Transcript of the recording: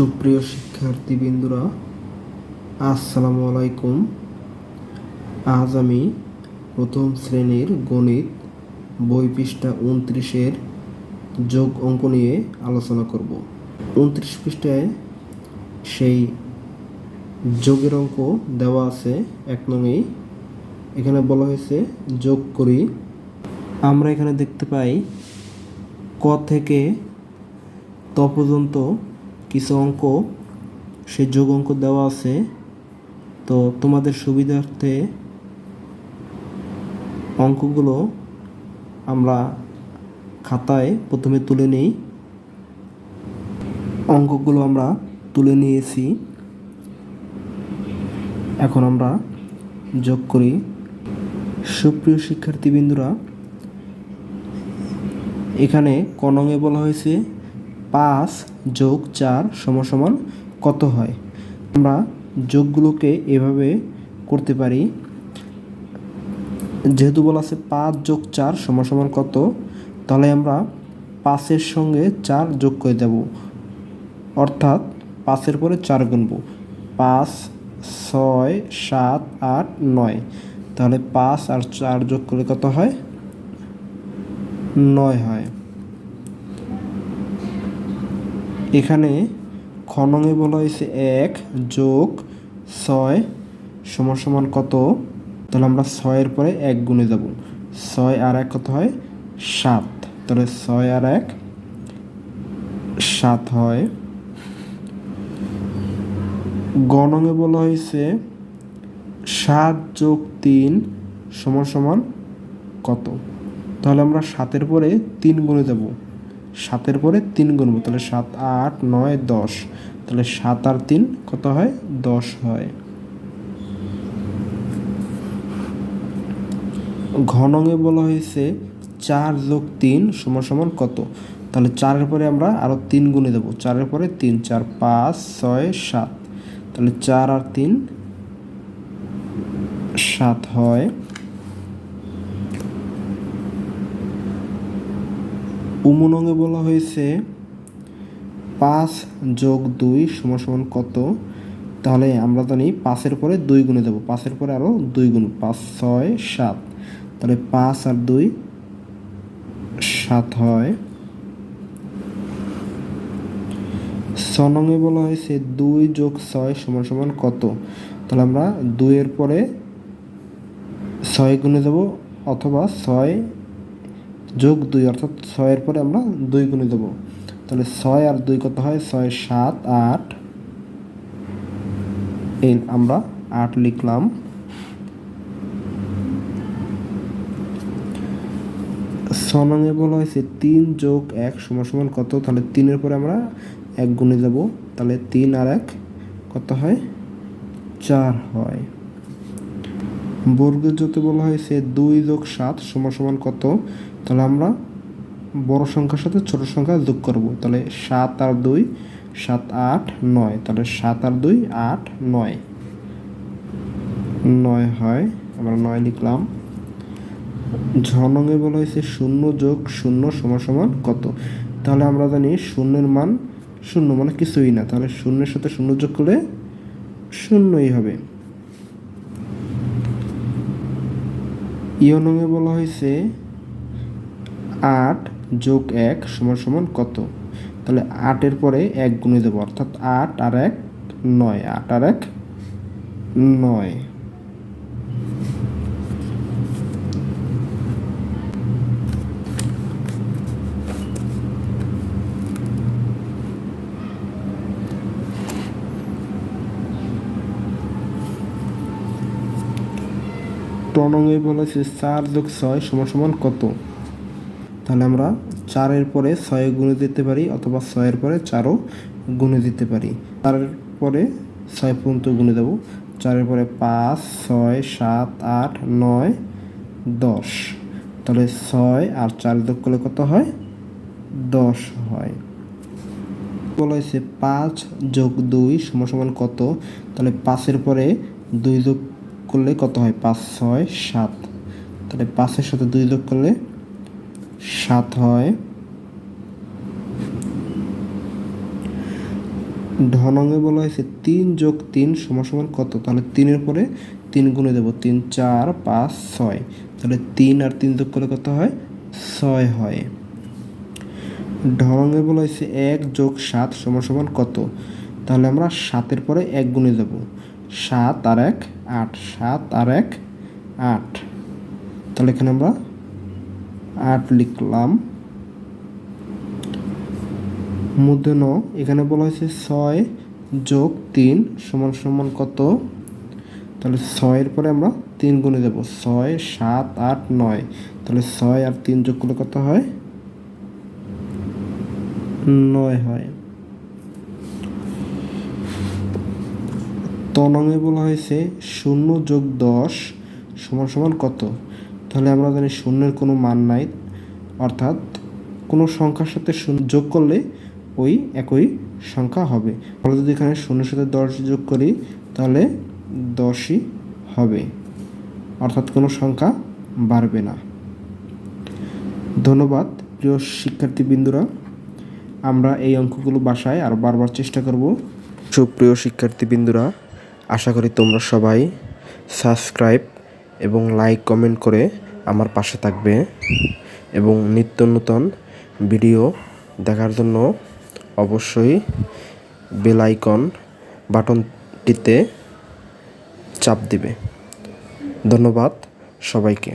সুপ্রিয় শিক্ষার্থীবৃন্দুরা, আসসালামু আলাইকুম। আজ আমি প্রথম শ্রেণির গণিত বই পৃষ্ঠা উনত্রিশের যোগ অঙ্ক নিয়ে আলোচনা করব। উনত্রিশ পৃষ্ঠায় সেই যোগের অঙ্ক দেওয়া আছে, এক নঙেই এখানে বলা হয়েছে, যোগ করি। আমরা এখানে দেখতে পাই, ক থেকে ত পর্যন্ত কিছু অঙ্ক, সে যোগ অঙ্ক দেওয়া আছে। তো তোমাদের সুবিধার্থে অঙ্কগুলো আমরা খাতায় প্রথমে তুলে নেই। অঙ্কগুলো আমরা তুলে নিয়েছি। এখন আমরা যোগ করি। সুপ্রিয় শিক্ষার্থীবৃন্দুরা, এখানে কনঙে বলা হয়েছে পাঁচ যোগ চার সমান সমান কত হয়? আমরা যোগগুলোকে এভাবে করতে পারি। যেহেতু বলা আছে পাঁচ যোগ চার সমান সমান কত, তাহলে আমরা পাঁচের সঙ্গে চার যোগ করে দেব। অর্থাৎ পাঁচের পরে চার গুনব। পাঁচ, ছয়, সাত, আট, নয়। তাহলে পাঁচ আর চার যোগ করলে কত হয়? নয় হয়। এখানে খনঙে বলা হয়েছে এক যোগ ছয় সমান সমান কত? তাহলে আমরা ছয়ের পরে এক গুণে যাব। ছয় আর এক কত হয়? সাত। তাহলে ছয় আর এক সাত হয়। গণঙে বলা হয়েছে সাত যোগ তিন সমান সমান কত? তাহলে আমরা সাতের পরে তিন গুণে দেব সাতের পরে তিন গুনবো তাহলে সাত, আট, নয়, দশ। তাহলে সাত আর তিন কত হয়? দশ হয়। ঘনঙে বলা হয়েছে চার যোগ তিন সমান সমান কত? তাহলে চারের পরে আমরা আরও তিন গুণে দেবো। চারের পরে তিন, চার, পাঁচ, ছয়, সাত। তাহলে চার আর তিন সাত হয়। উমনঙ্গে বলা হয়েছে, পাঁচ যোগ দুই সমান সমান কত? তাহলে আমরা জানি পাঁচের পরে দুই গুণে দেবো। পাঁচের পরে আরও দুই গুণ, পাঁচ, ছয়, সাত। তাহলে পাঁচ আর দুই, সাত হয়। সনঙে বলা হয়েছে দুই যোগ ছয় সমান সমান কত? তাহলে আমরা দুইয়ের পরে ছয় গুণে দেবো অথবা ছয় যোগ দুই অর্থাৎ ছয়ের পরে আমরা দুই গুণে দেবো। তাহলে ছয় আর দুই কত হয়? ছয়, সাত, আট। এই আমরা আট লিখলাম। সনঙে বলা হয়েছে তিন যোগ এক সমান সমান কত? তাহলে তিনের পরে আমরা এক গুণে যাব তাহলে তিন আর এক কত হয়? চার হয়। বর্গের যতে বলা হয়েছে দুই যোগ সাত সমান সমান কত? তাহলে আমরা বড় সংখ্যার সাথে ছোট সংখ্যা যোগ করব। তাহলে সাত আর দুই, সাত আট নয়। তাহলে সাত আর দুই, আট নয়। নয় হয়, আমরা নয় লিখলাম। ঝনঙে বলা হয়েছে শূন্য যোগ শূন্য সমান সমান কত? তাহলে আমরা জানি শূন্যের মান শূন্য মানে কিছুই না। তাহলে শূন্যের সাথে শূন্য যোগ করলে শূন্যই হবে। ইয়নঙে বলা হয়েছে আট যোগ এক সমান সমান কত? তাহলে আটের পরে এক গুণে দেবো অর্থাৎ আট আর এক নয়, আট আর এক নয়। টনঙে বলেছে চার যোগ ছয় সমান সমান কত? তাহলে আমরা চারের পরে ছয় গুণে দিতে পারি অথবা ছয়ের পরে চারও গুণে দিতে পারি। চারের পরে ছয় পর্যন্ত গুণে দেবো। চারের পরে পাঁচ, ছয়, সাত, আট, নয়, দশ। তাহলে ছয় আর চার যোগ করলে কত হয়? দশ হয়। বলা হয়েছে পাঁচ যোগ দুই সমান সমান কত? তাহলে পাঁচের পরে দুই যোগ করলে কত হয়? পাঁচ ছয় সাত। তাহলে পাঁচের সাথে দুই যোগ করলে সাত হয় ঢনঙে বলা হয়েছে তিন যোগ তিন সমান সমান কত? তাহলে তিনের পরে তিন গুণে দেবো, তিন, চার, পাঁচ, ছয়। তাহলে তিন আর তিন যোগ করলে কত হয়? ছয় হয়। ঢরঙে বলা হয়েছে এক যোগ সাত সমান সমান কত? তাহলে আমরা সাতের পরে এক গুণে দেব। সাত আর এক, আট, সাত আর এক, আট। তাহলে এখানে আমরা আট লিখলাম। মধ্যে ন, এখানে বলা হয়েছে ছয় যোগ তিন সমান সমান কত? তাহলে ছয়ের পরে আমরা তিন গুণে দেব। ছয়, সাত, আট, নয়। তাহলে ছয় আর তিন যোগ করলে কত হয়? নয় হয়। তনঙে বলা হয়েছে শূন্য যোগ দশ সমান সমান কত? তাহলে আমরা জানি শূন্যের কোনো মান নাই, অর্থাৎ কোনো সংখ্যার সাথে যোগ করলে ওই একই সংখ্যা হবে। আমরা যদি এখানে শূন্যের সাথে দশ যোগ করি, তাহলে দশই হবে, অর্থাৎ কোনো সংখ্যা বাড়বে না। ধন্যবাদ, প্রিয় শিক্ষার্থীবৃন্দুরা। আমরা এই অঙ্কগুলো বাসায় আর বারবার চেষ্টা করব। সুপ্রিয় শিক্ষার্থীবৃন্দুরা আশা করি তোমরা সবাই সাবস্ক্রাইব এবং লাইক কমেন্ট করে আমার পাশে থাকবে এবং নিত্য নূতন ভিডিও দেখার জন্য অবশ্যই বেল আইকন বাটনটিতে চাপ দিবে। ধন্যবাদ সবাইকে।